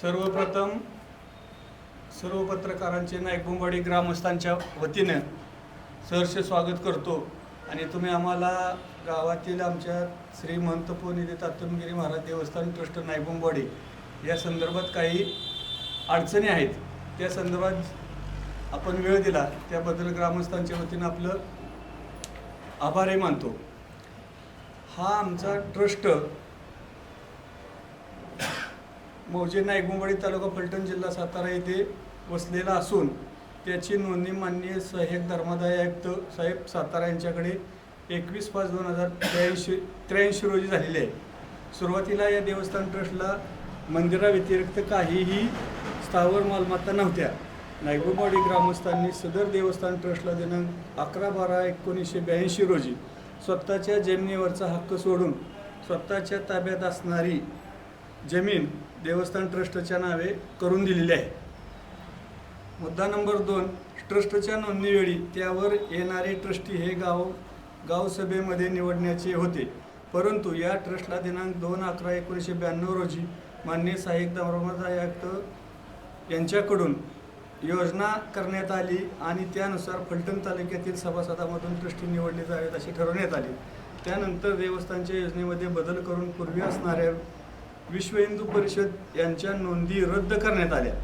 सर्वप्रथम सर्व पत्रकारांचे नाईकबुंबाडी ग्रामस्थांच्या वतीनं सहर्ष स्वागत करतो. आणि तुम्ही आम्हाला गावातील आमच्या श्री महंत पोनिधी तातुमगिरी महाराज देवस्थान ट्रस्ट नाईकबुंबाडी या संदर्भात काही अडचणी आहेत. त्या संदर्भात आपण वेळ दिला त्याबद्दल ग्रामस्थांच्या वतीनं आपलं आभारही मानतो. हा आमचा ट्रस्ट मौजे नायगुंबडी तालुका फलटण जिल्हा सातारा येथे वसलेला असून त्याची नोंदणी माननीय सहाय्यक धर्मादाय आयुक्त साहेब सातारा यांच्याकडे एकवीस पाच दोन हजार त्र्याऐंशी त्र्याऐंशी रोजी झालेली आहे. सुरुवातीला या देवस्थान ट्रस्टला मंदिराव्यतिरिक्त काहीही स्थावर मालमत्ता नव्हत्या. नायगुबाडी ग्रामस्थांनी सदर देवस्थान ट्रस्टला दिनांक अकरा बारा एकोणीसशे ब्याऐंशी रोजी स्वतःच्या जमिनीवरचा हक्क सोडून स्वतःच्या ताब्यात असणारी जमीन देवस्थान ट्रस्टच्या नावे करून दिलेली आहे. मुद्दा नंबर दोन ट्रस्टच्या नोंदणीवेळी त्यावर येणारे ट्रस्टी हे गाव गावसभेमध्ये निवडण्याचे होते. परंतु या ट्रस्टला दिनांक दोन अकरा एकोणीसशे ब्याण्णव रोजी मान्य साहित्य धर्मादाय आयुक्त यांच्याकडून योजना करण्यात आली आणि त्यानुसार फलटण तालुक्यातील सभासदामधून ट्रस्टी निवडले जावेत अशी ठरवण्यात आली. त्यानंतर देवस्थानच्या योजनेमध्ये बदल करून पूर्वी असणाऱ्या विश्व हिंदू परिषद यांच्या नोंदी रद्द करण्यात आल्या.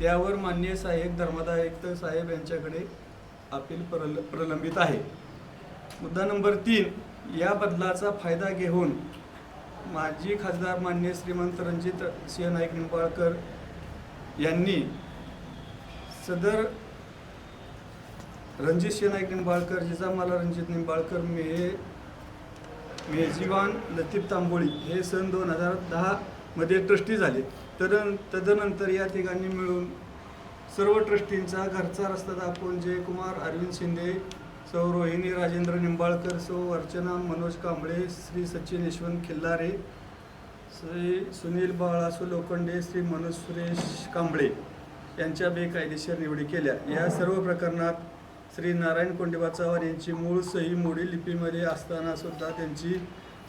त्यावर माननीय सहाय्यक धर्मादायुक्त साहेब यांच्याकडे अपील प्रल प्रलंबित आहे. मुद्दा नंबर तीन या बदलाचा फायदा घेऊन माजी खासदार मान्य श्रीमंत रणजित सिंह नाईक निंबाळकर यांनी सदर रणजित सिंह नाईक निंबाळकर जिजामाला रणजित निंबाळकर मेहे मेजवान लतीफ तांबोळी हे सन दोन हजार दहामध्ये ट्रस्टी झाले. तदन तदनंतर या तिघांनी मिळून सर्व ट्रस्टींचा घरचा रस्ता दाखवून जयकुमार अरविंद शिंदे सौ रोहिणी राजेंद्र निंबाळकर सौ अर्चना मनोज कांबळे श्री सचिन यशवंत खिल्लारे श्री सुनील बाळासू लोखंडे श्री मनोज सुरेश कांबळे यांच्या बेकायदेशीर निवडी केल्या. या सर्व प्रकरणात श्री नारायण कोंडेबा चव्हाण यांची मूळ सही मोडी लिपीमध्ये असताना सुद्धा त्यांची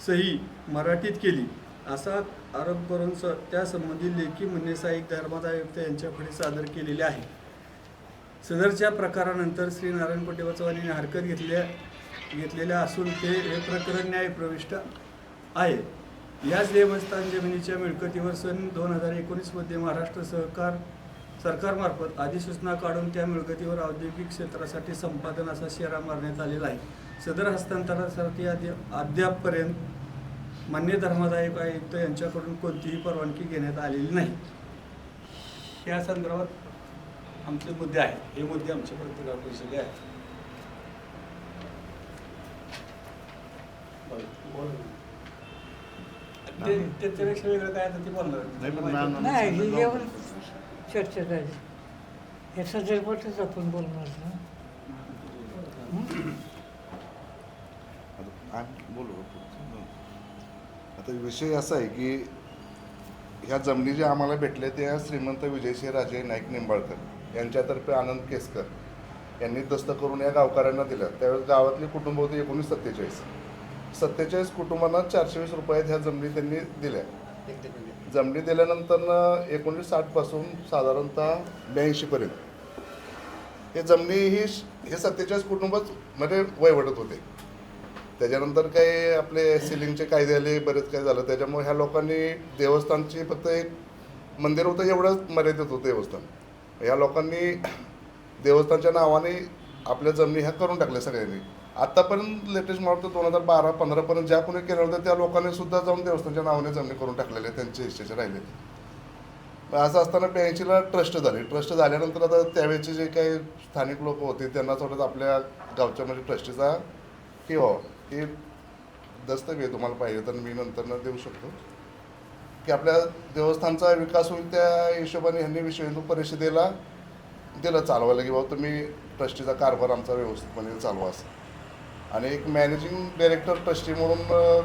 सही मराठीत केली. असा आरोप करून स त्यासंबंधी लेखी म्हणणे सहाय्यक धर्मादायुक्त आयुक्त यांच्याकडे सादर केलेले आहे. सदरच्या प्रकारानंतर श्री नारायण कोंडेबा चव्हाण यांनी हरकत घेतल्या घेतलेल्या असून ते हे प्रकरण न्यायप्रविष्ट आहे. याच देवस्थान जमिनीच्या मिळकतीवर सन दोन हजार एकोणीसमध्ये महाराष्ट्र सहकार सरकारमार्फत अधिसूचना काढून त्या मिळकतीवर औद्योगिक क्षेत्रासाठी संपादन असा शेरा मारण्यात आलेला आहे. सदर हस्तांतरणासाठी अद्या अद्यापपर्यंत मान्य धर्मादायक आयुक्त यांच्याकडून कोणतीही परवानगी घेण्यात आलेली नाही. या संदर्भात आमचे मुद्दे आहेत. हे मुद्दे आमच्या पत्रकार परिषदे आहेत. ते त्याच्यापेक्षा वेगळं काय ते बोलणार. नाही चर्चा झाली या संदर्भातच आपण बोलणार ना? आता बोलू? आता विषय असा आहे की ह्या जमिनी ज्या आम्हाला भेटल्या त्या श्रीमंत विजयसिंह राजे नाईक निंबाळकर यांच्यातर्फे आनंद केसकर यांनी दस्त करून या गावकऱ्यांना दिल्या त्यावेळेस गावातली कुटुंब होती एकोणीस सत्तेचाळीस. सत्तेचाळीस कुटुंबांना चारशे वीस रुपयात ह्या जमिनी त्यांनी दिल्या. जमिनी दिल्यानंतर एकोणीस साठपासून साधारणतः ब्याऐंशीपर्यंत हे जमणी ही हे सत्तेचाळीस कुटुंबच म्हणजे मध्ये वयवटत होते. त्याच्यानंतर काही आपले सिलिंगचे कायदे आले बरेच काही झालं. त्याच्यामुळे ह्या लोकांनी देवस्थानची फक्त एक मंदिर होतं एवढंच मर्यादित होतं देवस्थान. ह्या लोकांनी देवस्थानच्या नावाने आपल्या जमिनी ह्या करून टाकल्या सगळ्यांनी. आत्तापर्यंत लेटेस्ट मला वाटतं दोन हजार बारा पंधरापर्यंत ज्या कोणी केलं होतं त्या लोकांनी सुद्धा जाऊन देवस्थानच्या नावाने जमणी करून टाकलेले त्यांचे हिस्सेचे राहिले असं असताना ब्याऐंशीला ट्रस्ट झाली. ट्रस्ट झाल्यानंतर आता त्यावेळेचे जे काही स्थानिक लोक होते त्यांना थोडंच आपल्या गावच्या म्हणजे ट्रस्टीचा हे व्हावं. हे दस्तवेज तुम्हाला पाहिजे तर मी नंतर देऊ शकतो. की आपल्या देवस्थानचा विकास होईल त्या हिशोबाने ह्यांनी विश्व हिंदू परिषदेला दिलं चालवायला की बाबा तुम्ही ट्रस्टीचा कारभार आमचा व्यवस्थितपणे चालवा असं. आणि एक मॅनेजिंग डायरेक्टर ट्रस्टी म्हणून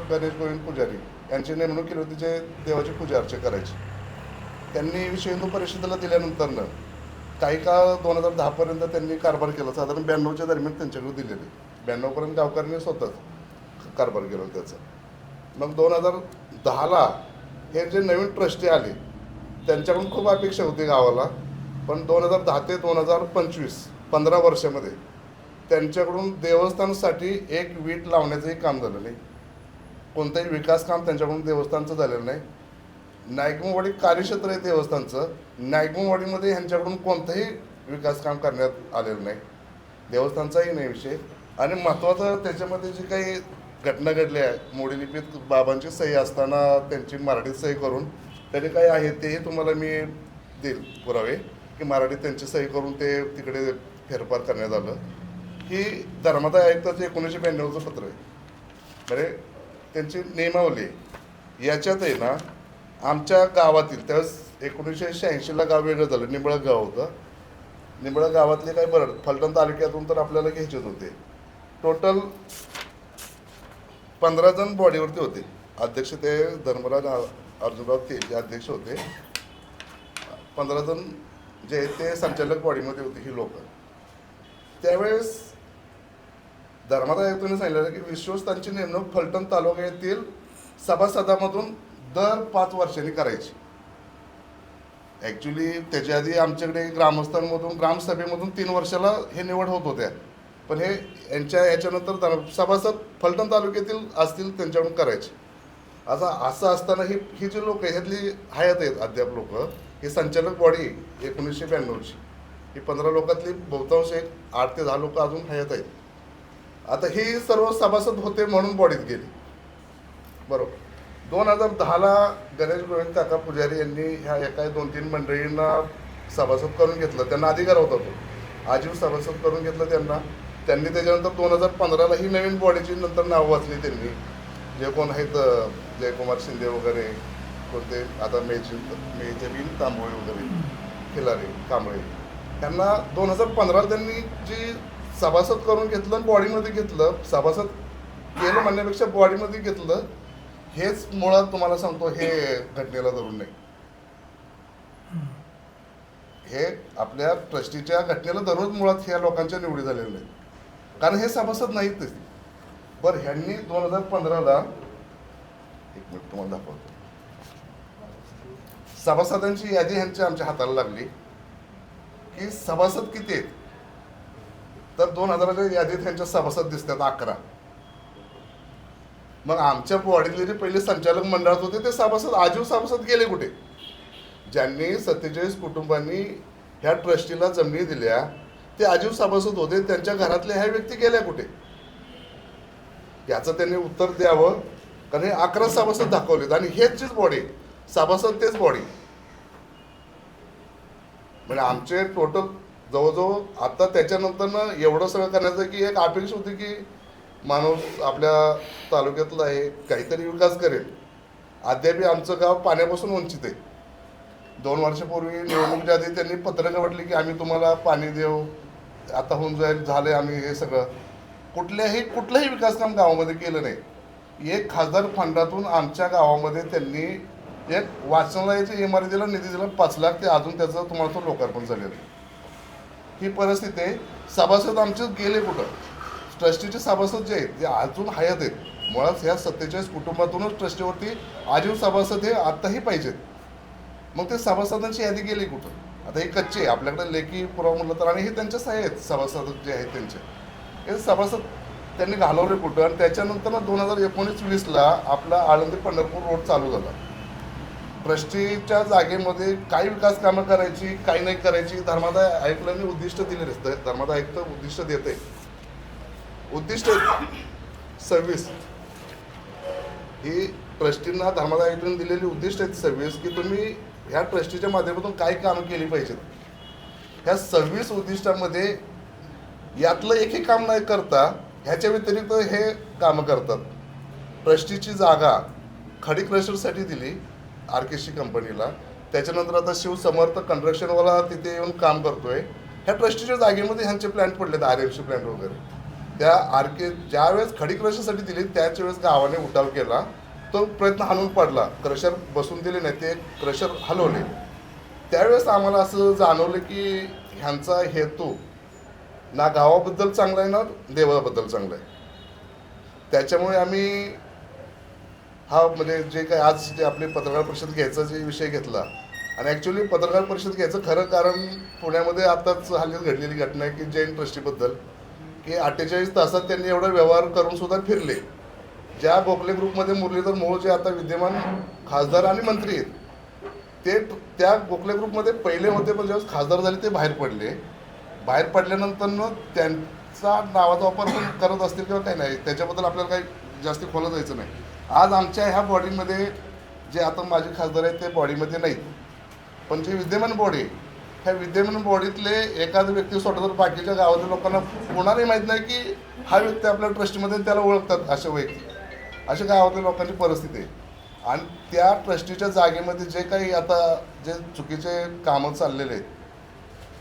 गणेश गोविंद पुजारी यांची नेमणूक केली होती जे देवाची पूजा अर्चा करायची. त्यांनी विश्व हिंदू परिषदेला दिल्यानंतरनं काही काळ दोन हजार दहापर्यंत त्यांनी कारभार केला. साधारण ब्याण्णवच्या दरम्यान त्यांच्याकडे दिलेले. ब्याण्णवपर्यंत गावकऱ्यांनी स्वतःच कारभार केला त्याचा. मग दोन हजार दहाला हे जे नवीन ट्रस्टी आले त्यांच्याकडून खूप अपेक्षा होती गावाला. पण दोन हजार दहा ते दोन हजार पंचवीस पंधरा वर्षामध्ये त्यांच्याकडून देवस्थानसाठी एक वीट लावण्याचंही काम झालं नाही. कोणतंही विकास काम त्यांच्याकडून देवस्थानचं झालेलं नाही. नायकमवाडी कार्यक्षेत्र आहे देवस्थानचं. नायकमवाडीमध्ये ह्यांच्याकडून कोणतंही विकास काम करण्यात आलेलं नाही. देवस्थानचाही नाही विषय. आणि महत्त्वाचं त्याच्यामध्ये जी काही घटना घडली आहे मोडीलिपीत बाबांची सही असताना त्यांची मराठीत सही करून त्याने काही आहे तेही तुम्हाला मी देईल पुरावे की मराठीत त्यांची सही करून ते तिकडे फेरफार करण्यात आलं. ही धर्मादाय आयुक्ताचं एकोणीसशे ब्याण्णवचं पत्र आहे. म्हणजे त्यांची नियमावली आहे. याच्यात आहे ना आमच्या गावातील त्यावेळेस एकोणीसशे शहाऐंशीला गाव वेगळं झालं निंबळक गाव होतं. निंबळक गावातले काही बरं फलटण तालुक्यातून तर आपल्याला घ्यायचेच होते. टोटल पंधरा जण बॉडीवरती होते. अध्यक्ष ते धर्मराज अर्जुनराव ते जे अध्यक्ष होते. पंधरा जण जे ते संचालक बॉडीमध्ये होते ही लोक. त्यावेळेस धर्मादाय आयुक्तांनी सांगितलं की विश्वस्तांची नेमणूक फलटण तालुक्यातील सभासदामधून दर पाच वर्षांनी करायची. ॲक्च्युली त्याच्या आधी आमच्याकडे ग्रामस्थांमधून ग्रामसभेमधून तीन वर्षाला हे निवड होत होत्या. पण हे यांच्या याच्यानंतर धर्म- सभासद फलटण तालुक्यातील असतील त्यांच्याकडून करायचे. आता असं असताना ही ही जी लोक ह्यातली हयात आहेत अद्याप लोक ही संचालक बॉडी एकोणीसशे ब्याण्णवची. ही पंधरा लोकातली बहुतांश एक आठ ते दहा लोक अजून हयात आहेत. आता ही सर्व सभासद होते म्हणून बॉडीत गेली. बरोबर. दोन हजार दहाला गणेश गोविंद काका पुजारी यांनी ह्या एका दोन तीन मंडळींना सभासद करून घेतलं. त्यांना अधिकार होता तो. आजीव सभासद करून घेतलं त्यांना. त्यांनी त्याच्यानंतर दोन हजार पंधराला ही नवीन बॉडीची नंतर नाव वाचली त्यांनी. जे कोण आहेत जयकुमार शिंदे वगैरे कोणते आता मेजी मेजबीन तांबोळे वगैरे खिलारे कांबळे त्यांना दोन हजार पंधराला त्यांनी जी सभासद करून घेतलं आणि बॉडीमध्ये घेतलं. सभासद केलं म्हणण्यापेक्षा बॉडीमध्ये घेतलं. हेच मुळात तुम्हाला सांगतो हे घटनेला धरून नाही. हे आपल्या ट्रस्टीच्या घटनेला दररोज मुळात ह्या लोकांच्या निवडी झालेल्या नाहीत. कारण हे सभासद नाहीत ते. बरं ह्यांनी दोन हजार पंधराला एक मिनिट तुम्हाला दाखवतो. सभासदांची यादी ह्यांच्या आमच्या हाताला लागली. की सभासद किती आहेत? तर दोन हजाराच्या यादीत त्यांच्या सभासद दिसतात अकरा. मग आमच्या बॉडीतले जे पहिले संचालक मंडळात होते ते सभासद आजीव सभासद गेले कुठे? ज्यांनी सत्तेचाळीस कुटुंबांनी ह्या ट्रस्टीला जमिनी दिल्या ते आजीव सभासद होते त्यांच्या घरातल्या ह्या व्यक्ती गेल्या कुठे? याचं त्यांनी उत्तर द्यावं कारण हे अकरा सभासद दाखवलेत आणि हेच बॉडी सभासद तेच बॉडी म्हणजे आमचे टोटल जवळजवळ आता त्याच्यानंतर एवढं सगळं करण्याचं की एक अपेक्षा होती की माणूस आपल्या तालुक्यातला आहे काहीतरी विकास करेल. अद्यापही आमचं गाव पाण्यापासून वंचित आहे. दोन वर्षापूर्वी निवडणुकीच्या आधी त्यांनी पत्रकं वाटली की आम्ही तुम्हाला पाणी देऊ आता होऊन जाईल झालं आम्ही हे सगळं. कुठल्याही कुठलंही विकास काम गावामध्ये केलं नाही. एक खासदार फंडातून आमच्या गावामध्ये त्यांनी एक वाचनालयाच्या इमारतीला निधी दिला पाच लाख ते अजून त्याचं तुम्हाला तो लोकार्पण झालेलं आहे. ही परिस्थिती आहे. सभासद आमचे गेले कुठं? ट्रस्टीचे सभासद जे आहेत ते अजून हयात आहेत मुळात ह्या सत्तेचाळीस कुटुंबातूनच ट्रस्टीवरती आजीव सभासद हे आत्ताही पाहिजेत. मग ते सभासदांची यादी गेली कुठं? आता हे कच्चे आहे आपल्याकडे लेखी पुरावा म्हटलं तर आणि हे त्यांच्याच आहेत सभासद जे आहेत त्यांचे. हे सभासद त्यांनी घालवले कुठं? आणि त्याच्यानंतर ना दोन हजार एकोणीस वीसला आपला आळंदी पंढरपूर रोड चालू झाला. ट्रस्टीच्या जागेमध्ये काय विकास कामं करायची काय नाही करायची धर्मादाय ऐकल्याने उद्दिष्ट दिले नसतं धर्मादाय आयुक्त उद्दिष्ट देते. उद्दिष्ट सव्वीस. ही ट्रस्टींना धर्मादाय आयुक्तांनी दिलेली उद्दिष्ट आहेत सव्वीस की तुम्ही ह्या ट्रस्टीच्या माध्यमातून काय कामं केली पाहिजेत. ह्या सव्वीस उद्दिष्टामध्ये यातलं एकही काम नाही करता ह्याच्या व्यतिरिक्त हे कामं करतात. ट्रस्टीची जागा खडी क्रशरसाठी दिली. आर के सी कंपनीला त्याच्यानंतर आता शिवसमर्थ कन्स्ट्रक्शनवाला तिथे येऊन काम करतोय. ह्या ट्रस्टीच्या जागेमध्ये ह्यांचे प्लॅन पडलेत आर एम सी प्लॅन वगैरे. त्या आर के ज्यावेळेस खडी क्रशरसाठी दिली त्याच वेळेस गावाने उठाव केला. तो प्रयत्न हाणून पडला. क्रशर बसून दिले नाही ते क्रशर हलवले. त्यावेळेस आम्हाला असं जाणवलं की ह्यांचा हेतू ना गावाबद्दल चांगला आहे ना देवाबद्दल चांगला आहे. त्याच्यामुळे आम्ही हा म्हणजे जे काय आज जे आपले पत्रकार परिषद घ्यायचा जे विषय घेतला आणि ॲक्च्युली पत्रकार परिषद घ्यायचं खरं कारण पुण्यामध्ये आताच हल्लीत घडलेली घटना आहे की जैन ट्रस्टीबद्दल की अठ्ठेचाळीस तासात त्यांनी एवढा व्यवहार करून सुद्धा फिरले. ज्या गोखले ग्रुपमध्ये मुरलीधर मोहोळ जे आता विद्यमान खासदार आणि मंत्री आहेत ते त्या गोखले ग्रुपमध्ये पहिले होते पण ज्यावेळेस खासदार झाले ते बाहेर पडले. बाहेर पडल्यानंतर त्यांचा नावाचा वापर पण करत असतील किंवा काही नाही त्याच्याबद्दल आपल्याला काही जास्त खोलं जायचं नाही. आज आमच्या ह्या बॉडीमध्ये जे आता माझे खासदार आहेत ते बॉडीमध्ये नाहीत. पण जे विद्यमान बॉडी ह्या विद्यमान बॉडीतले एखादा व्यक्ती सोडला तर बाकीच्या गावातील लोकांना कोणालाही माहीत नाही की हा व्यक्ती आपल्या ट्रस्टीमध्ये त्याला ओळखतात अशा व्यक्ती अशा गावातील लोकांची परिस्थिती आहे. आणि त्या ट्रस्टीच्या जागेमध्ये जे काही आता जे चुकीचे कामं चाललेले आहेत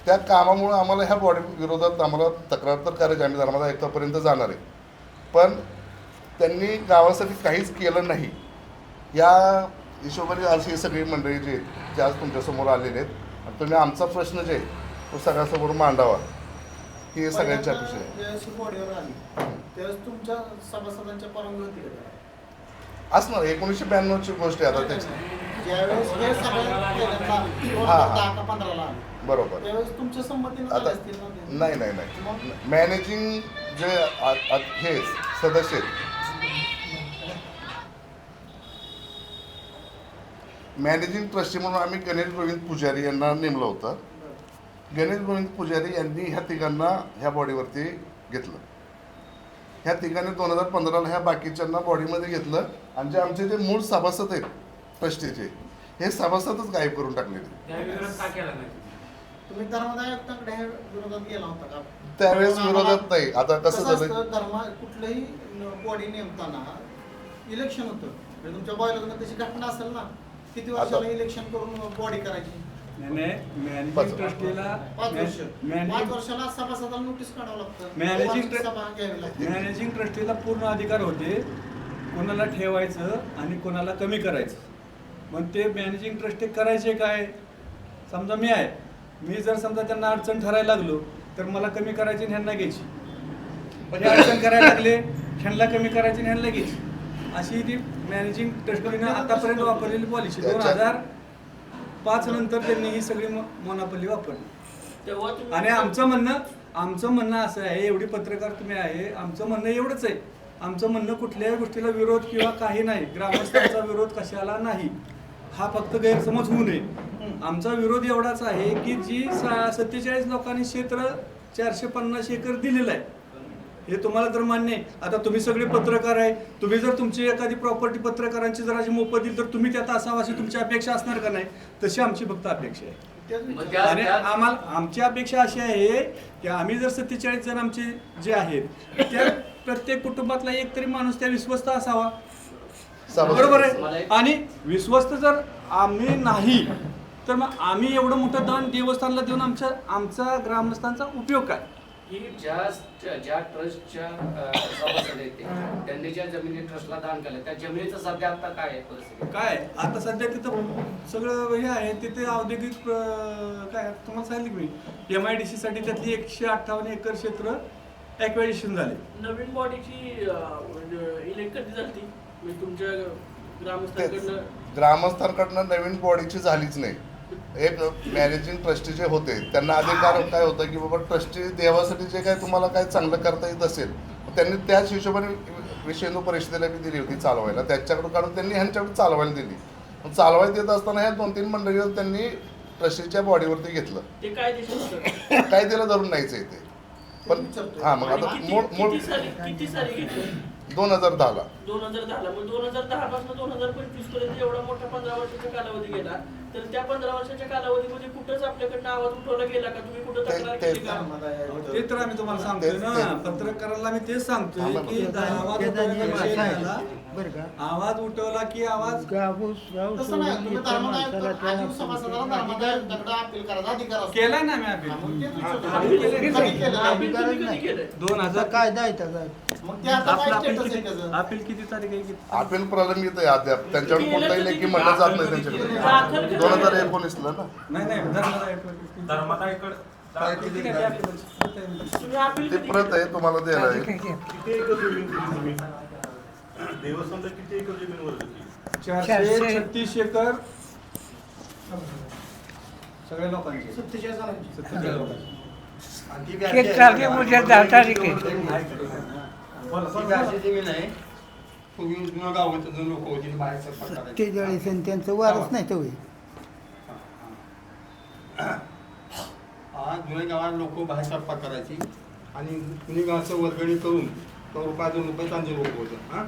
त्या कामामुळं आम्हाला ह्या बॉडी विरोधात आम्हाला तक्रार तर करायची आम्ही धर्मादा एकापर्यंत जाणार आहे. पण त्यांनी गावासाठी काहीच केलं नाही. या हिशोबाने आज ही सगळी मंडळी जी आहेत जे आज तुमच्यासमोर आलेले आहेत आणि तुम्ही आमचा प्रश्न जे आहे तो सगळ्यासमोर मांडावा. ही सगळ्यांची अपेक्षा आहे? असणार एकोणीसशे ब्याण्णवची गोष्ट आहे आता त्याची. बरोबर. आता? नाही नाही नाही. मॅनेजिंग जे हे सदस्य आहेत मॅनेजिंग ट्रस्टी म्हणून आम्ही गणेश गोविंद पुजारी यांना नेमलं होतं. गणेश गोविंद पुजारी यांनी ह्या तिघांना ह्या बॉडीवरती घेतलं. ह्या तिघांनी दोन हजार पंधराला ह्या बाकीच्यांना बॉडीमध्ये घेतलं आणि जे आमचे जे मूळ सभासद आहेत ट्रस्टीचे हे सभासदच गायब करून टाकलेले. तुम्ही धर्मदाय आयुक्तांकडे ह्या विरोधात गेला होता का? त्यावेळेस विरोधात नाही. आता कसं झालं धर्म कुठलंही बॉडी नेमताना इलेक्शन होतं. म्हणजे तुमच्या बॉयला तशी घटना असेल ना किती वर्षाला इलेक्शन करून बॉडी करायची? मॅनेजिंग ट्रस्टीला पाच वर्ष. पाच मॅनेजिंग वर्षाला सभासदाला नोटीस काढावं लागतं. Managing वार्षिक ट्र- सभा घ्यावी लागते. मॅनेजिंग ट्रस्टीला पूर्ण अधिकार होते. कोणाला ठेवायचं आणि कोणाला कमी करायचं. मग ते मॅनेजिंग ट्रस्टी करायचे काय? समजा मी आहे. मी जर समजा त्यांना अडचण ठरायला लागलो तर मला कमी करायची आणि ह्यांना घ्यायची. पण हे अडचण करायला लागले ह्यांना कमी करायची आणि ह्यांना घ्यायची. अशी ती मॅनेजिंग ट्रस्टीने आतापर्यंत वापरलेली पॉलिसी दोन हजार पाच नंतर त्यांनी ही सगळी मोनापल्ली वापरली. आणि आमचं म्हणणं आमचं म्हणणं असं आहे एवढी पत्रकार तुम्ही आहे आमचं म्हणणं एवढंच आहे. आमचं म्हणणं कुठल्याही गोष्टीला विरोध किंवा काही नाही. ग्रामस्थांचा विरोध कशाला नाही. हा फक्त गैरसमज होऊ नये. आमचा विरोध एवढाच आहे की जी सत्तेचाळीस लोकांनी क्षेत्र चारशे पन्नास एकर दिलेलं आहे हे तुम्हाला तर मान्य आहे. आता तुम्ही सगळे पत्रकार आहे. तुम्ही जर तुमची एखादी प्रॉपर्टी पत्रकारांची जर अशी मोफत दिली तर तुम्ही त्यात असावं अशी तुमची अपेक्षा असणार का नाही? तशी आमची फक्त अपेक्षा आहे. आणि आम्हाला आमची अपेक्षा अशी आहे की आम्ही जर सत्तेचाळीस जण आमचे जे आहेत त्या प्रत्येक कुटुंबातला एक तरी माणूस त्या विश्वस्त असावा. बरोबर आहे? आणि विश्वस्त जर आम्ही नाही तर मग आम्ही एवढं मोठं दान देवस्थानला देऊन आमच्या आमचा ग्रामस्थांचा उपयोग काय? की ज्या ज्या ट्रस्टच्या सभासद आहेत ते, त्यांनी ज्या जमिनी ट्रस्टला दान केलं त्या जमिनीचं सध्या आता काय आहे परिस्थिती? काय? आता सध्या तिथं सगळं हे आहे तिथे औद्योगिक काय तुम्हाला सांगितलं की मी? एम आय डी सी साठी त्यातली एकशे अठ्ठावन्न एकर क्षेत्र ॲक्वेशन झाले. नवीन बॉडीची इलेक्ट कधी झाली म्हणजे तुमच्या ग्रामस्थांकडनं ग्रामस्थांकडनं नवीन बॉडीची झालीच नाही. एक मॅनेजिंग ट्रस्टी जे होते त्यांना अधिकार काय होतं की बाबा ट्रस्टी देवासाठी जे काय तुम्हाला काय चांगलं करता येत असेल त्यांनी त्याच हिशोबाने हिंदू परिषदेला बी दिली होती चालवायला. त्याच्याकडून काढून त्यांनी ह्यांच्याकडे चालवायला दिली. मग चालवायला देत असताना ह्या दोन तीन मंडळी त्यांनी ट्रस्टीच्या बॉडीवरती घेतलं. ते काय त्याला धरून नाहीचं ते. पण हा मग आता मूळ दोन हजार दहाला. दोन हजार दहाला. दोन हजार दहा पासून दोन हजार पंचवीसपर्यंत एवढा मोठा पंधरा वर्षाचा कालावधी गेला. तर त्या पंधरा वर्षाच्या कालावधीमध्ये कुठंच आपल्याकडनं आवाज उठवला गेला का? तुम्ही कुठं ते- तक्रार केली का. ते तर आम्ही तुम्हाला सांगतोय तेच- ना. पत्रकाराला मी तेच सांगतोय की आवाज का? आवाज उठवला की आवाज तसं नाही. तुम्ही सोडून इतर धर्मदाय माणसाला आयुक्त- आजीव सभासदाला धर्मदाय त्या आयुक्ताकडे अपील करायचा अधिकार असतो. केलाय ना मी अपील. दोन हजार काय द्यायचं काय मग ते आता आपलं काय अपील स्टेटस आहे किती त्याचं? अपील किती तारीख आहे? किती? अपील प्रलंबित आहे. अद्याप त्यांच्यावर कोणताही लेखी म्हणलं जात नाही त्यांच्याकडे. दोन हजार एकोणीसला ना. नाही नाही ते प्रत आहे तुम्हाला द्यायला आहे किती एकर जमीन होती जमीन देवस्थानला किती एकर जमीन वर होती? चारशे. छत्तीस एकर. सगळ्या लोकांचे. सत्तेचाळीस दहा तारीख आहे. सत्तेचाळीस आणि त्यांचं वारच नाही तो आज जुने गावात लोक बाहेर स्वयंपाक करायची आणि जुने गावाचं वर्गणी करून तो रुपया दोन रुपये चांदी लोक होतं हां?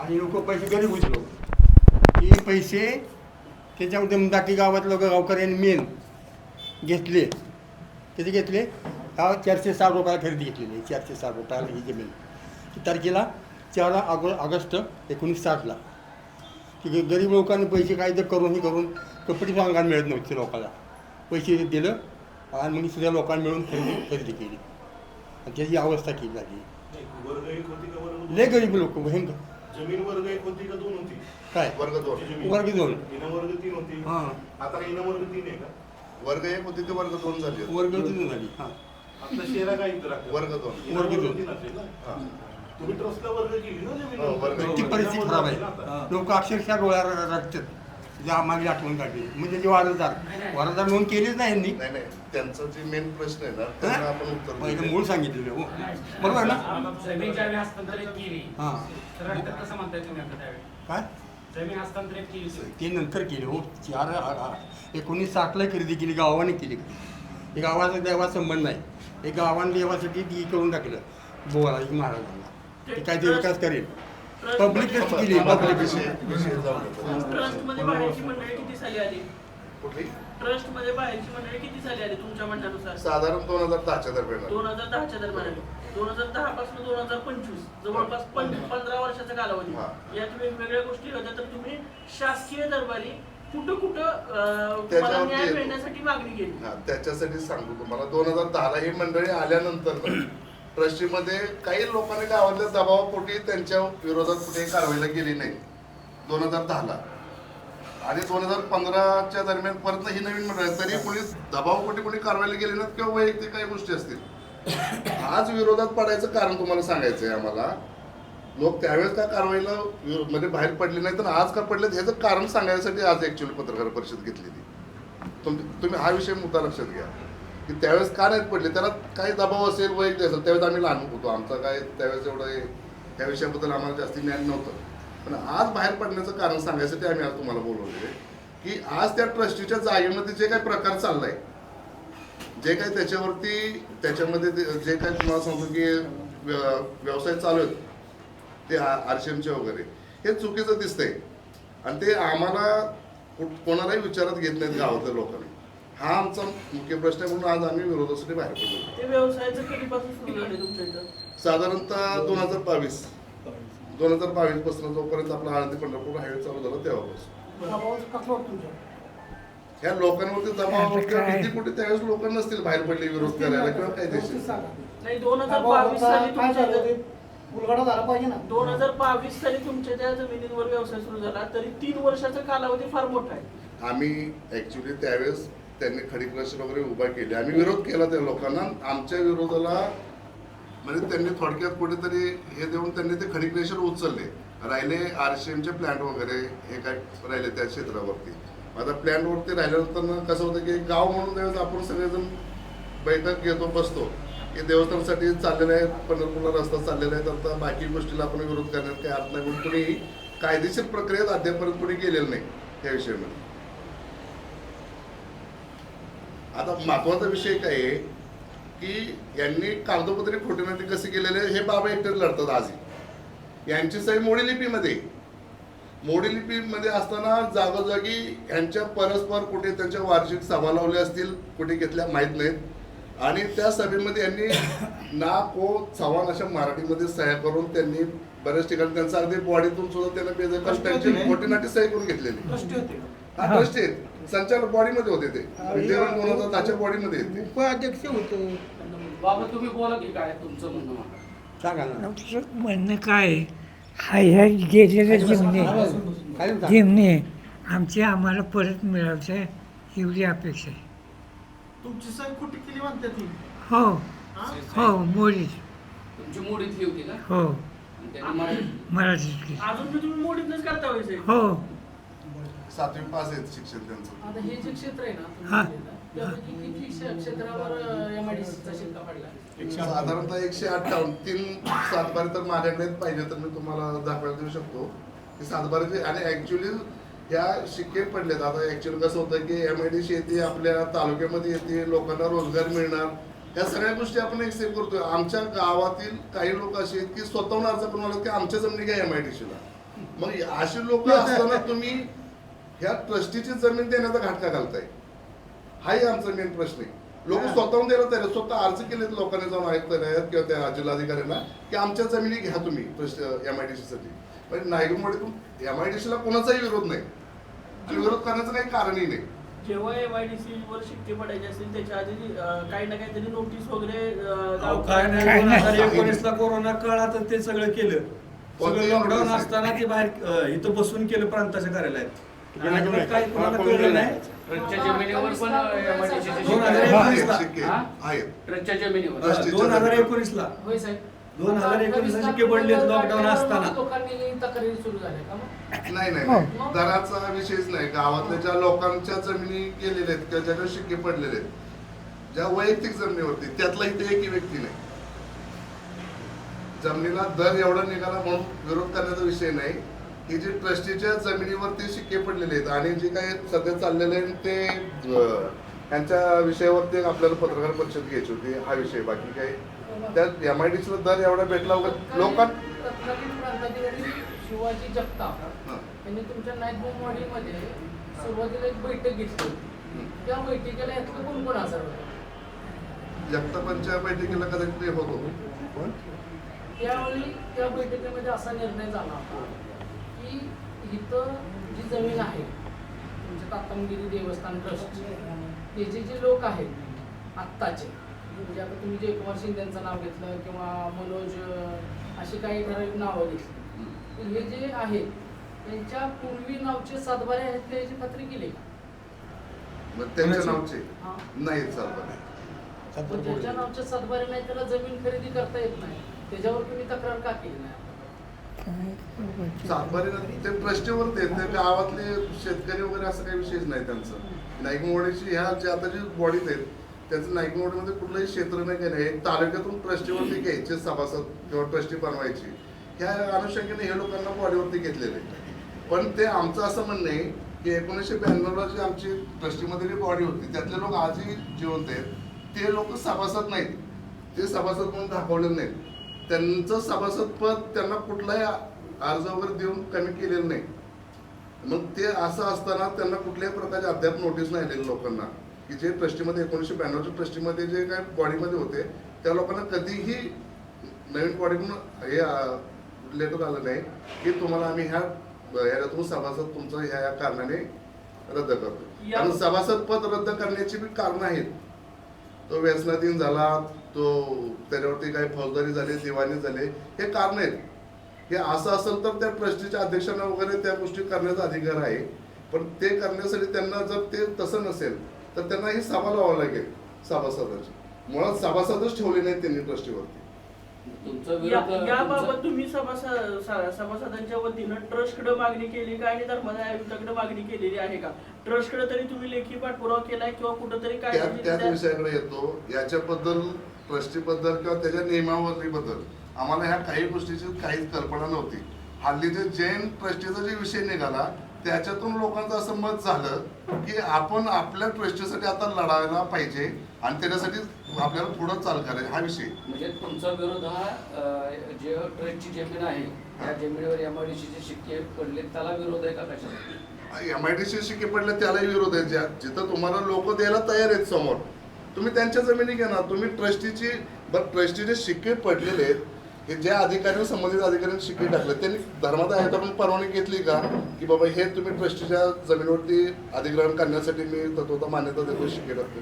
आणि लोक पैसे गरीब होते लोक हे पैसे त्याच्यामध्ये दाटी लोक गावकऱ्यांनी मेन घेतले. किती घेतले? गाव चारशे साठ रुपयाला खरेदी घेतलेली चारशे साठ रुपयाला ही जमीन. ती तारखेला चार ऑग ऑगस्ट एकोणीस साठला की गरीब लोकांनी पैसे काय तर करून हे करून कपडे सांगायला मिळत नव्हते लोकांना. पैसे दिलं आणि मग सगळ्या लोकांनी मिळून खरेदी खरेदी केली. आणि त्याची अवस्था केली झाली वर्ग एक होती का वर्ग लय? गरीब लोक भयंकर. जमीन वर्ग एक होती का दोन होती? काय? वर्ग दोन. वर्ग दोन. वर्ग तीन होती. हां. आता इनं वर्ग तीन आहे का? वर्ग एक होती ते वर्ग दोन झाले वर्ग दोन झाली हां. आता शेरा काय इथं राहतं? वर्ग दोन. वर्ग दोन. हा. तुम्ही ट्रस्टला वर्ग केली ना जमीन? वर्ग ती परिस्थिती खराब आहे. लोक अक्षरशः डोळ्यावर रडतात जे आम्हाला आठवण काढली. म्हणजे जे वारसदार वारसदार नोंद केलीच नाही यांनी. नाही नाही. त्यांचा जे मेन प्रश्न आहे ना त्यांना आपण उत्तर पहिलं. मूळ सांगितलेलं हो. बरोबर ना? जमीन ज्यावेळी हस्तांतरित केली हां. तर नंतर कसं म्हणताय तुम्ही आता त्यावेळी? काय? जमीन हस्तांतरित केली. ते नंतर केले हो. चार एकोणीस साठला खरेदी केली गावाने केली. हे गावाचा देवा संबंध नाही. हे गावाने देवासाठी ती करून टाकलं. बोराजी महाराजांना. ते काय ते विकास करेल. पब्लिक कशी केली नका. ट्रस्टमध्ये बाहेरची मंडळी किती साली आली? कुठली? ट्रस्टमध्ये बाहेरची मंडळी किती साली आली तुमच्या म्हणण्यानुसार? साधारण दोन हजार दहाच्या दरम्यान दोन हजार दहाच्या दरम्यान दोन हजार दहा पासून दोन हजार पंचवीस जवळपास पंधरा वर्षाचा कालावधी. यात वेगवेगळ्या गोष्टी होत्या तर तुम्ही शासकीय दरबारी कुठं कुठं न्याय. मिळण्यासाठी मागणी केली? हा त्याच्यासाठी सांगतो तुम्हाला दोन हजार दहाला ही मंडळी आल्यानंतर ट्रस्टीमध्ये काही लोकांनी गावातल्या दबावापोटी त्यांच्या विरोधात कुठेही कारवाईला गेली नाही. दोन हजार दहाला. आणि दोन हजार पंधराच्या दरम्यान परत ही नवीन मंडळ तरी कोणी दबावापोटी कोणी कारवाईला गेली नाहीत किंवा वैयक्तिक काही गोष्टी असतील. आज विरोधात पडायचं कारण तुम्हाला सांगायचं आहे आम्हाला. लोक त्यावेळेस का कारवाईला म्हणजे बाहेर पडले नाही तर आज का पडले ह्याचं कारण सांगायसाठी आज ऍक्च्युअली पत्रकार परिषद घेतलेली. तुम्ही तुम्ही हा विषय मुद्दा लक्षात घ्या. की त्यावेळेस का नाहीत पडले? त्याला काही दबाव असेल वैयक्तिक असेल त्यावेळेस आम्ही लहान होतो. आमचा काय त्यावेळेस एवढं हे- त्या विषयाबद्दल आम्हाला जास्ती ज्ञान नव्हतं. पण आज बाहेर पडण्याचं कारण सांगायसाठी आम्ही आज तुम्हाला बोलवले की आज त्या ट्रस्टीच्या जागेमध्ये जे काही प्रकार चाललाय जे काही त्याच्यावरती त्याच्यामध्ये ते- जे काही तुम्हाला सांगतो की व्य- व्यवसाय चालू आहेत ते आरशेमचे वगैरे हे चुकीचं दिसतंय. आणि ते आम्हाला कोणालाही विचारात घेत नाहीत गावातल्या लोकांनी. हा आमचा मुख्य प्रश्न आहे म्हणून आज आम्ही विरोधासाठी बाहेर पडलो. ते व्यवसायाचं कधीपासून सुरू झाले तुमच्या इथं? साधारणतः दोन हजार बावीस. दोन हजार बावीसपासून जोपर्यंत आपला आळंदी पंढरपूर हायवे चालू झाला तेव्हापासून. ह्या लोकांवरती दबाव किंवा? भीती कुठे त्यावेळेस लोक नसतील बाहेर पडले विरोध करायला किंवा काय देशील. नाही दोन हजार बावीस साली काय तुमच्या उलगडा झाला पाहिजे ना. दोन हजार बावीस साली तुमच्या त्या जमिनींवर व्यवसाय सुरू झाला तरी तीन वर्षाचा कालावधी फार मोठा आहे. आम्ही ऍक्च्युली त्यावेळेस त्यांनी खडी वगैरे उभा केली. आम्ही विरोध केला त्या लोकांना. आमच्या विरोधाला म्हणजे त्यांनी थोडक्यात कुठेतरी हे देऊन त्यांनी ते खडी उचलले. राहिले आर सीएमचे प्लॅन्ट वगैरे हे काय राहिले त्या क्षेत्रावरती. आता प्लॅन्टवरती राहिल्यानंतर कसं होतं की गाव म्हणून त्यावेळेस आपण सगळेजण बैठक घेतो बसतो. की देवस्थानसाठी चाललेले आहेत पंढरपूरला रस्ता चाललेला आहे आता बाकी गोष्टीला आपण विरोध करण्यात काही अर्थ नाही. म्हणून कुणी कायदेशीर प्रक्रियेत अद्यापर्यंत कुणी गेलेलं नाही त्या विषयामध्ये. आता महत्त्वाचा विषय काय आहे की यांनी कागदोपत्री खोटीनाटी कसे केलेले हे बाबा एकटे लढतात आजही. यांची सही मोडी लिपीमध्ये. मोडी लिपीमध्ये असताना जागोजागी यांच्या परस्पर कुठे त्यांच्या वार्षिक सभा लावल्या असतील कुठे घेतल्या माहीत नाहीत. आणि त्या सभेमध्ये यांनी ना को चव्हाण अशा मराठीमध्ये सह्या करून त्यांनी बऱ्याच ठिकाणी त्यांचं अगदी बॉडीतून सुद्धा त्यांना बेदखल ट्रस्टी त्यांची होते ना? खोटीनाटी सही करून घेतलेली. होते संचालक बॉडीमध्ये होते ते. विद्यमान दोन हजार दहाच्या बॉडीमध्ये येते. उपाध्यक्ष होतो. बाबा तुम्ही बोला की काय तुमचं म्हणणं मला. सांगा ना. आमचं म्हणणं काय? आहे? हा ह्या गेलेल्या जिमने काय म्हणता? जिमने आमचे आम्हाला परत मिळायचं आहे एवढी अपेक्षा आहे. तुमची सही खोटी केली म्हणते ती? हो हा? मोडीच तुमची मोडीतली होती का? हो. आणि त्यांनी मराठी मराठीत केली. अजून मी तुम्ही मोडीतच करता व्हायचंय हो. सातवी पास आहेत शिक्षण त्यांचं. आता हे जे क्षेत्र आहे ना हा. तुम्ही केलं, त्यापैकी किती क्ष- क्षेत्रावर एमआयडीसीचा शिक्का पडला? एकशे साधारणतः एकशे अठ्ठावन्न. तीन सातबारे तर माझ्याकडे पाहिजे तर मी तुम्हाला दाखवायला देऊ शकतो. की सातबारे आणि ऍक्च्युली ह्या शिक्के पडलेत. आता ऍक्च्युअली कसं होतं की एम आय डी शेती आपल्या तालुक्यामध्ये येते लोकांना रोजगार मिळणार. या सगळ्या गोष्टी आपण एक्सेप्ट करतोय. आमच्या गावातील काही लोक असे आहेत की स्वतःहून अर्ज करून आले की आमच्या जमिनी घ्या एम आय डी मग अशी लोक असताना तुम्ही ह्या ट्रस्टीची जमीन देण्याचा घाटका घालताय. हाही आमचा मेन प्रश्न आहे. लोक स्वतःहून द्यायला तयार आहेत. स्वतः अर्ज केलेत लोकांनी जाऊन आयुक्त किंवा त्या जिल्हाधिकाऱ्यांना की आमच्या जमिनी घ्या तुम्ही एम आय डी साठी. पण नायगुमवाडीतून एम आय डी सीला कोणाचाही विरोध नाही. आणि विरोध करण्याचं काही कारणही नाही. जेव्हा एमआयडीसी वर शिक्के पडायचे असतील त्याच्या आधी काही ना काहीतरी नोटीस वगैरे. हजार एकोणीसला कोरोना काळात ते सगळं केलं. सगळं लॉकडाऊन असताना ते बाहेर इथं बसून केलं प्रांताच्या कार्यालयात. काही कोणाला हा, कळलं नाही? जमिनीवर पण दोन हजार शिक्के एकोणीस ला. आहेत शिक्के हा? आहेत ट्रस्टच्या जमिनीवर. ट्रस्टच्या दोन हजार होय साहेब. दोन विस्तार शिक्के पडलेत प्रकल्प लॉकडाऊन असताना. लोकांनी तक्रारी सुरू झाल्या का मग? नाही नाही हो. नाही. दराचा विषयच नाही. गावातल्या ज्या लोकांच्या जमिनी गेलेल्या आहेत किंवा ज्याच्या शिक्के पडलेले आहेत ज्या वैयक्तिक जमिनीवरती त्यातला इथे एकही व्यक्ती नाही. जमिनीला दर एवढा निघाला म्हणून विरोध करण्याचा विषय नाही. की जे ट्रस्टीच्या जमिनीवरती शिक्के पडलेले आहेत आणि जे काही सध्या चाललेले आहे ते त्यांच्या विषयावरती आपल्याला पत्रकार परिषद घ्यायची होती हा विषय. बाकी काही? त्यात एम आय डी दर एवढा भेटला वगैरे लोकां तत्कालीन प्रांताधिकारी शिवाजी जगताप हं. यांनी तुमच्या नाईकवाडीमध्ये सुरुवातीला एक बैठक घेतली होती. त्या बैठकीला यातलं कोण कोण हजर होतं? जगतापांच्या बैठकीला कदाचित होतो त्यावेळी त्या बैठकीमध्ये असा निर्णय झाला होता. इथं जी जमीन आहे तुमच्या तातमगिरी देवस्थान ट्रस्ट त्याचे जे लोक आहेत आत्ताचे म्हणजे आता तुम्ही जयकुमार शिंदेचं नाव घेतलं किंवा मनोज अशी काही ठराविक नावं घेतली. तर हे जे आहेत त्यांच्या पूर्वी नावचे सातबारे आहेत का याची खात्री केली का? मग त्यांच्या? नावचे? हा. पण ज्याच्या नावचे सातबारे नाही त्याला जमीन खरेदी करता येत नाही. त्याच्यावर तुम्ही तक्रार का केली नाही? सातबारी ते ट्रस्टीवर ते गावातले शेतकरी वगैरे असं काही विषयच नाही त्यांचं. नाईकमोडीची ह्या जे आता जे बॉडीत आहेत त्यांचं नाईकमोडीमध्ये कुठलंही क्षेत्र नाही काही नाही. तालुक्यातून ट्रस्टीवरती घ्यायचे सभासद किंवा ट्रस्टी बनवायची. ह्या अनुषंगाने हे लोकांना बॉडीवरती घेतलेले पण ते आमचं असं म्हणणं आहे की एकोणीसशे ब्याण्णवला जी आमची ट्रस्टीमध्ये जी बॉडी होती त्यातले लोक आजही जिवंत आहेत. ते लोक सभासद नाहीत. ते सभासद म्हणून दाखवले नाहीत. त्यांचं सभासद पद त्यांना कुठलाही अर्ज वगैरे देऊन कमी केलेलं नाही. मग ते असं असताना त्यांना कुठल्याही प्रकारचे अद्याप नोटीस नाही आलेली लोकांना. की जे ट्रस्टीमध्ये एकोणीसशे ब्याण्णवच्या ट्रस्टीमध्ये जे काय बॉडीमध्ये होते त्या लोकांना कधीही नवीन बॉडीकडून हे लेटर आलं नाही की तुम्हाला आम्ही ह्या ह्याच्यातून सभासद तुमचं ह्या ह्या कारणाने रद्द करतो. या- आणि सभासद पद रद्द करण्याची बी कारणं आहेत. तो व्यसनाधीन झाला तो त्याच्यावरती काही फौजदारी झाली दिवाणी झाले हे कारण आहेत. हे असं असेल तर त्या ट्रस्टीच्या अध्यक्षांना वगैरे त्या गोष्टी करण्याचा अधिकार आहे. पण ते करण्यासाठी त्यांना जर ते तसं नसेल तर त्यांना ही सभा लावावं लागेल सभासदांची. मुळात सभासदच ठेवले नाहीत त्यांनी ट्रस्टीवरती. तुमचं या- विरोध याबाबत तुम्ही सभासद सा- सभासदांच्या वतीनं ट्रस्टकडे मागणी केली का आणि धर्मादाय आयुक्ताकडे मागणी केलेली आहे का? ट्रस्टकडे तरी तुम्ही लेखी पाठपुरावा केलाय किंवा कुठंतरी काय त्या त्याच विषयाकडे येतो. याच्याबद्दल ट्रस्टीबद्दल किंवा त्याच्या नियमावलीबद्दल आम्हाला ह्या काही गोष्टीची काहीच कल्पना नव्हती. हल्ली जे जैन ट्रस्टीचा जे विषय निघाला त्याच्यातून लोकांचं असं मत झालं की आपण आपल्या ट्रस्टीसाठी आता लढायला पाहिजे आणि त्याच्यासाठी आपल्याला पुढं चाल करायचं हा विषय. म्हणजे तुमचा विरोध हा अं, जे ट्रस्टची जमीन आहे त्या जमिनीवर एमआयडीसीचे शिक्के पडले त्याला विरोध आहे का कशाला एम आय डी सी शिके पडले त्यालाही विरोध आहे. ज्या जिथं तुम्हाला लोक द्यायला तयार आहेत समोर तुम्ही त्यांच्या जमिनी घ्या ना तुम्ही ट्रस्टीची बरं ट्रस्टीचे शिक्के पडलेले आहेत. हे ज्या अधिकारी संबंधित अधिकाऱ्यांनी शिक्के टाकले त्यांनी धर्मादाय आयोगाकडून परवानगी घेतली का? की बाबा हे तुम्ही ट्रस्टीच्या जमिनीवरती अधिग्रहण करण्यासाठी मी तत्वता मान्यता देतो शिक्के टाकतो.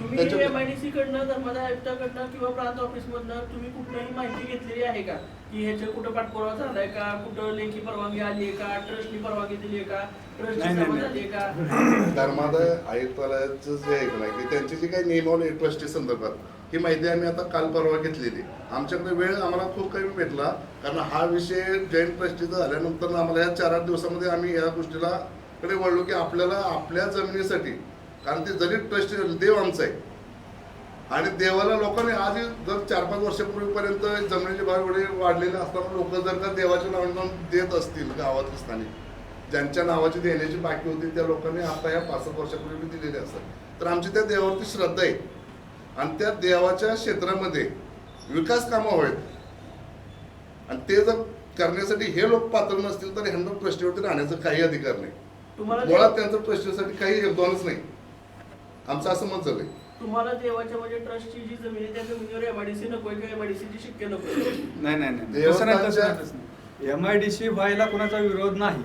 तुम्ही त्याच्या- एमआयडीसी कडनं धर्मादाय आयुक्ताकडनं किंवा प्रांत ऑफिस मधनं तुम्ही कुठलीही माहिती घेतलेली आहे का? की ह्याचे कुठं पाठपुरावा झालाय का? कुठं लेखी परवानगी आली आहे का? ट्रस्टनी परवानगी दिली आहे का? ट्रस्टची नाही, नाही, सभा नाही. झाली आहे का? धर्मादाय आयुक्तालयाचं जे आहे ना की त्यांची जी काही नियमावली आहे ट्रस्टी संदर्भात ही माहिती आम्ही आता काल परवा घेतलेली. आमच्याकडे वेळ आम्हाला खूप कमी भेटला कारण हा विषय जैन ट्रस्टीचा झाल्यानंतर आम्हाला या चार आठ दिवसामध्ये आम्ही या गोष्टीला कडे वळलो की आपल्याला आपल्या जमिनीसाठी कारण ते जरी ट्रस्ट देव आमचा आहे. आणि देवाला लोकांनी आज जर चार पाच वर्षापूर्वीपर्यंत जमिनीचे भाव एवढे वाढलेले असताना लोक जर का देवाच्या नावाने देत असतील गावात असताना ज्यांच्या नावाची देण्याची बाकी होती त्या लोकांनी आता या पाच सात वर्षापूर्वी दिलेले असतात. तर आमची त्या देवावरती श्रद्धा आहे. आणि त्या देवाच्या क्षेत्रामध्ये विकास कामं व्हावेत आणि ते जर करण्यासाठी हे लोक पात्र नसतील तर ह्यांना ट्रस्टीवरती राहण्याचा काही अधिकार नाही. मुळात त्यांचं ट्रस्टीसाठी काही योगदानच नाही. आमचं असं मत झालंय. तुम्हाला देवाच्या म्हणजे ट्रस्टची जी जमीन आहे त्या जमिनीवर एमआयडीसी नकोय किंवा एमआयडीसीची शिक्के नकोय? नाही नाही नाही. डी व्हायला कोणाचा विरोध नाही.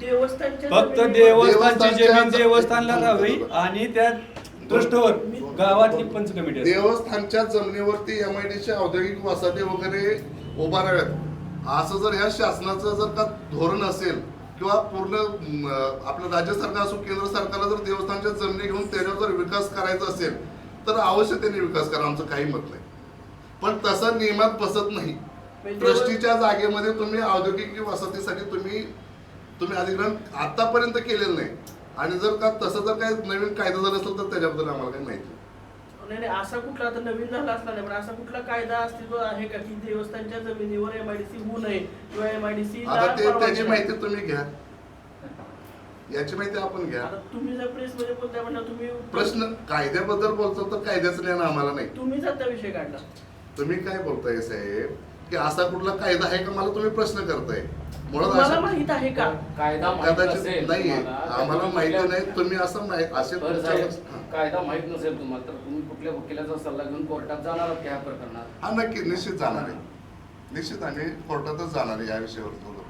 देवस्थानच्या फक्त जमिनीवर- देवस्थानची देवस्थानच्या- जमीन देवस्थानला राहावी आणि त्या ट्रस्टवर गावातली पंच कमिटी असते. देवस्थानच्या जमिनीवरती एम आय डीच्या औद्योगिक वसाहती वगैरे उभाराव्यात. असं जर ह्या शासनाचं जर का धोरण असेल किंवा पूर्ण आपलं राज्य सरकार असो केंद्र सरकारला जर देवस्थानच्या जमिनी घेऊन त्याच्यावर जर विकास करायचा असेल तर अवश्य त्यांनी विकास करा आमचं काही मत नाही. पण तसं नियमात बसत नाही. म्हणजे ट्रस्टीच्या जागेमध्ये तुम्ही औद्योगिक वसाहतीसाठी तुम्ही तुम्ही अधिग्रहण आतापर्यंत केलेलं नाही. आणि जर का तसं जर काही नवीन कायदा झाला असेल तर त्याच्याबद्दल आम्हाला काही माहिती नाही. नाही नाही असा कुठला आता नवीन झाला असला नाही पण असा कुठला कायदा अस्तित्व आहे का की देवस्थानच्या जमिनीवर एमआयडीसी होऊ नये किंवा एमआयडीसी आता ते त्याची माहिती तुम्ही घ्या. याची माहिती आपण घ्या. आता तुम्ही जर प्रेस मध्ये बोलताय म्हणलं तुम्ही प्रश्न कायद्याबद्दल बोलतो तर कायद्याचं ज्ञान आम्हाला नाही. तुम्हीच आता विषय काढला. तुम्ही काय बोलताय साहेब? की असा कुठला कायदा आहे का? मला तुम्ही प्रश्न करताय. मुळात माहीत आहे का? कायदा माहीत कदाचित तर आम्हाला माहिती नाही. तुम्ही असं असे हा. कायदा माहीत नसेल तुम्हाला कुठल्या वकिलाचा सल्ला घेऊन कोर्टात जाणार आहात का ह्या प्रकरणात? हा नक्की निश्चित जाणार आहे. निश्चित आम्ही कोर्टातच जाणार आहे या विषयावर बोलू